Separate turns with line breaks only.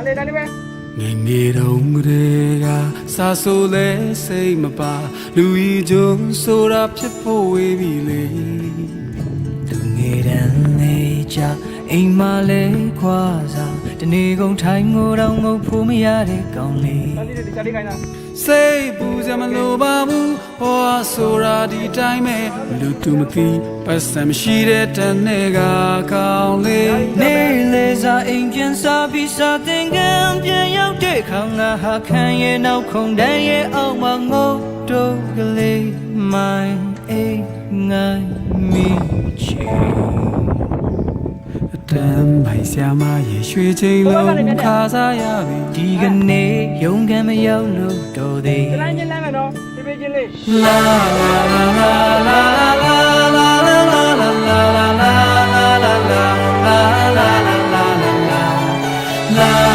ဒါလေးဒါလေးပဲ
ငယ်ငယ်တုန်းကတည်းကစာဆိုလဲစိတ်မပါလူကြီးကျုံဆိုတာဖြစ်ဖို့ဝေးပြီလေ
သူငယ်တန်းလေးကြအိမ်မလေးခွာစားတနေ့ကုန်ထိုင်ငိုတော့ငုတ်ဖို့မရတဲ့ကောင်းလေး
ဒါလေးဒီချာလေးခိုင်းတာ
စိတ်ပူစရာမလိုပါဘူးဟောဆိုတာဒီတိုင်းပဲလူသူမသိပတ်စံမရှိတဲ့တန်နဲ့ကကောင်းလေး
နေလေစား အိမ်ပြန်စားပြီးစားတင်ကံပြန်ရောက်တဲ့ခေါင်ငါဟာခံရဲ့နောက်ခုံတန်းရဲ့အောက်မှာငုတ်တို့ကလေးမိုင်းအိမ်ငိုင်းမီချီ
အတမ်းပိုင်ဆရာမရေရွှေချိန်လုံးခါစားရပြီ
ဒီကနေ့ရုံးကန်မရောက်လို့တော်သေး
ဒီလိုင်းချင်းလမ်းမယ်နော်ပြေးပြေးချင်းလေး
လာလာလာလာလာ love.